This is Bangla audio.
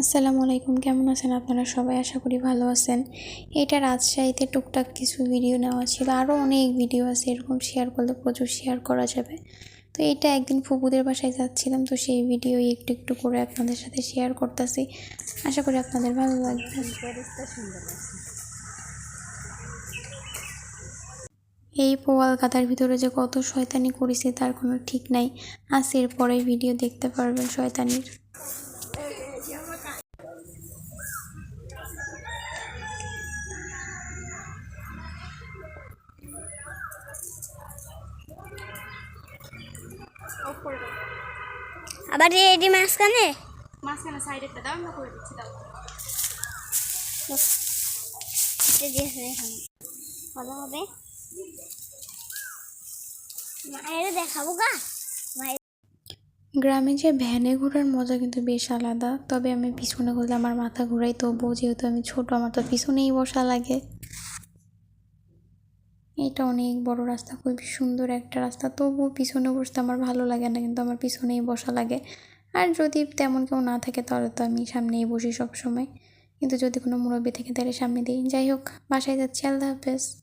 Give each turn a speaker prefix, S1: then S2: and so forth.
S1: আসসালামু আলাইকুম, কেমন আছেন আপনারা সবাই? আশা করি ভালো আছেন। এটা রাজশাহীতে টুকটাক কিছু ভিডিও নেওয়া ছিল আরও অনেক ভিডিও আছে, এরকম শেয়ার করলে প্রচুর শেয়ার করা যাবে। তো এটা একদিন ফুপুদের বাসায় যাচ্ছিলাম, তো সেই ভিডিও একটু একটু করে আপনাদের সাথে শেয়ার করতেছি। আশা করি আপনাদের ভালো লাগবে। এই পোয়াল কাতার ভিতরে যে কত শয়তানি করেছে, তার কোনো ঠিক নাই। আজ এরপরে ভিডিও দেখতে পারবেন শয়তানির।
S2: আবার এডি মাঝখানে?
S3: মাঝখানে সাইডেরটা দাও আমরা করে দিচ্ছি দাও।
S2: এটা ভালো হবে। মায়ের দেখাবো গা।
S1: গ্রামে যে ভ্যানে ঘোরার মজা কিন্তু বেশ আলাদা তবে আমি পিছনে করলে আমার মাথা ঘুরাই তবুও যেহেতু আমি ছোট আমার তো পিছনেই বসা লাগে। এটা অনেক বড় রাস্তা, খুবই সুন্দর একটা রাস্তা। তবুও পিছনে বসতে আমার ভালো লাগে না, কিন্তু আমার পিছনেই বসা লাগে। আর যদি তেমন কেউ না থাকে, তাহলে তো আমি সামনেই বসি সবসময়। কিন্তু যদি কোনো মুরব্বী থেকে, তাহলে সামনে দিই যাই হোক, বাসায় যাচ্ছি। আল্লাহ হাফেজ।